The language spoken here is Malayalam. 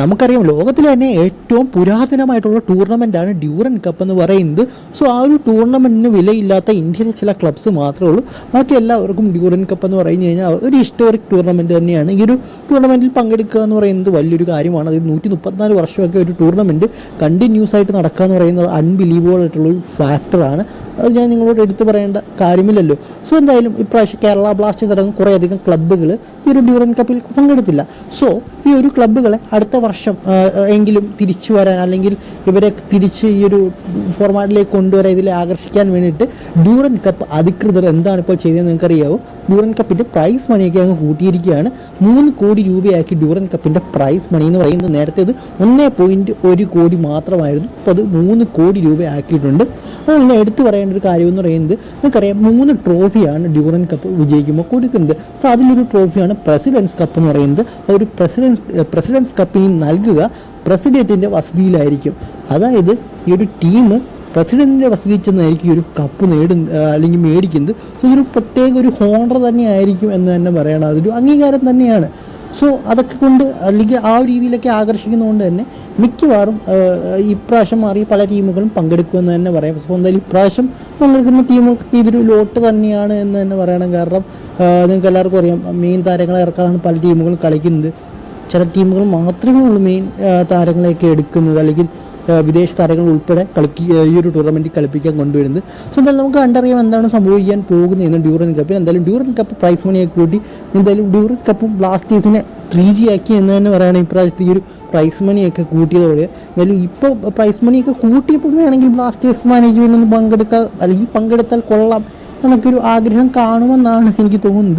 നമുക്കറിയാം ലോകത്തിൽ തന്നെ ഏറ്റവും പുരാതനമായിട്ടുള്ള ടൂർണമെന്റാണ് ഡ്യൂറൻ കപ്പ് എന്ന് പറയുന്നത്. സോ ആ ഒരു ടൂർണമെന്റിന് വിലയില്ലാത്ത ഇന്ത്യയിലെ ചില ക്ലബ്സ് മാത്രമേ ഉള്ളൂ. ബാക്കി എല്ലാവർക്കും ഡ്യൂറൻ കപ്പ് എന്ന് പറഞ്ഞു കഴിഞ്ഞാൽ ഒരു ഹിസ്റ്റോറിക് ടൂർണമെന്റ് തന്നെയാണ്. ഈ ഒരു ടൂർണമെന്റിൽ പങ്കെടുക്കുക എന്ന് പറയുന്നത് വലിയൊരു കാര്യമാണ്. അത് നൂറ്റി മുപ്പത്തിനാല് വർഷമൊക്കെ ഒരു ടൂർണമെന്റ് കണ്ടിന്യൂസ് ആയിട്ട് നടക്കുക എന്ന് പറയുന്നത് അൺബിലീവബിൾ ആയിട്ടുള്ള ഒരു ഫാക്ടറാണ് അത് ഞാൻ നിങ്ങളോട് എടുത്തു പറയേണ്ട കാര്യമില്ലല്ലോ. സോ എന്തായാലും ഇപ്രാവശ്യം കേരള ബ്ലാസ്റ്റേഴ്സ് അടങ്ങും കുറേയധികം ക്ലബ്ബുകൾ ഈ ഒരു ഡ്യൂറൻ കപ്പിൽ പങ്കെടുത്തില്ല. സോ ഈ ഒരു ക്ലബ്ബുകളെ അടുത്ത വർഷം എങ്കിലും തിരിച്ചു വരാൻ അല്ലെങ്കിൽ ഇവരെ തിരിച്ച് ഈ ഒരു ഫോർമാറ്റിലേക്ക് കൊണ്ടുവരാൻ ഇതിലെ ആകർഷിക്കാൻ വേണ്ടിയിട്ട് ഡ്യൂറൻ കപ്പ് അധികൃതർ എന്താണ് ഇപ്പോൾ ചെയ്തതെന്ന് നിങ്ങൾക്കറിയാവോ? ഡ്യൂറൻ കപ്പിന്റെ പ്രൈസ് മണിയൊക്കെ അങ്ങ് കൂട്ടിയിരിക്കുകയാണ്. മൂന്ന് കോടി രൂപയാക്കി ഡ്യൂറൻ കപ്പിന്റെ പ്രൈസ് മണി എന്ന് പറയുന്നത് നേരത്തെ ഇത് ഒന്നേ പോയിന്റ് ഒരു കോടി മാത്രമായിരുന്നു. അപ്പോൾ അത് മൂന്ന് കോടി രൂപ ആക്കിയിട്ടുണ്ട് അതുപോലെ എടുത്തു പറയേണ്ട ഒരു കാര്യം എന്ന് പറയുന്നത് നിങ്ങൾക്കറിയാം മൂന്ന് ട്രോഫിയാണ് ഡ്യൂറൻ കപ്പ് വിജയിക്കുമ്പോൾ കൊടുക്കുന്നത്. സോ അതിലൊരു ട്രോഫിയാണ് പ്രസിഡൻസ് കപ്പ് എന്ന് പറയുന്നത്. ഒരു പ്രസിഡൻസ് പ്രസിഡൻസ് കപ്പിന് നൽകുക പ്രസിഡന്റിന്റെ വസതിയിലായിരിക്കും. അതായത് ഈ ഒരു ടീം പ്രസിഡന്റിന്റെ വസതി ചെന്നായിരിക്കും ഒരു കപ്പ് നേടുന്ന അല്ലെങ്കിൽ മേടിക്കുന്നത്. സോ ഇതൊരു പ്രത്യേക ഒരു ഹോണർ തന്നെയായിരിക്കും എന്ന് തന്നെ പറയണം. അതൊരു അംഗീകാരം തന്നെയാണ്. സോ അതൊക്കെ കൊണ്ട് അല്ലെങ്കിൽ ആ ഒരു രീതിയിലൊക്കെ ആകർഷിക്കുന്നതുകൊണ്ട് തന്നെ മിക്കവാറും ഇപ്രാവശ്യം മാറി പല ടീമുകളും പങ്കെടുക്കുമെന്ന് തന്നെ പറയാം. സോ എന്തായാലും ഇപ്രാവശ്യം പങ്കെടുക്കുന്ന ടീമുകൾക്ക് ഇതൊരു ലോട്ട് തന്നെയാണ് എന്ന് തന്നെ പറയണം. കാരണം നിങ്ങൾക്ക് എല്ലാവർക്കും അറിയാം മെയിൻ താരങ്ങളെ ഇറക്കാനാണ് പല ടീമുകളും കളിക്കുന്നത്. ചില ടീമുകൾ മാത്രമേ ഉള്ളൂ മെയിൻ താരങ്ങളെയൊക്കെ എടുക്കുന്നത്. അല്ലെങ്കിൽ വിദേശ താരങ്ങൾ ഉൾപ്പെടെ കളിക്ക് ഈ ഒരു ടൂർണമെന്റിൽ കളിപ്പിക്കാൻ കൊണ്ടുവരുന്നത്. സോ എന്തായാലും നമുക്ക് കണ്ടറിയാം എന്താണ് സംഭവിക്കാൻ പോകുന്നത് എന്ന് ഡ്യൂറൻ കപ്പിൽ. എന്തായാലും ഡ്യൂറൻ കപ്പ് പ്രൈസ് മണിയൊക്കെ കൂട്ടി എന്തായാലും ഡ്യൂറൻ കപ്പും ബ്ലാസ്റ്റേഴ്സിനെ ത്രീ ജി ആക്കി എന്ന് തന്നെ പറയുകയാണെങ്കിൽ ഇപ്രാവശ്യത്തെ ഈ ഒരു പ്രൈസ് മണിയൊക്കെ കൂട്ടിയതോടെ. എന്തായാലും ഇപ്പോൾ പ്രൈസ് മണിയൊക്കെ കൂട്ടിയപ്പോൾ വേണമെങ്കിൽ ബ്ലാസ്റ്റേഴ്സ് മാനേജ്മെന്റ് ഒന്ന് പങ്കെടുക്കുക അല്ലെങ്കിൽ പങ്കെടുത്താൽ കൊള്ളാം എന്നൊക്കെ ഒരു ആഗ്രഹം കാണുമെന്നാണ് എനിക്ക് തോന്നുന്നത്.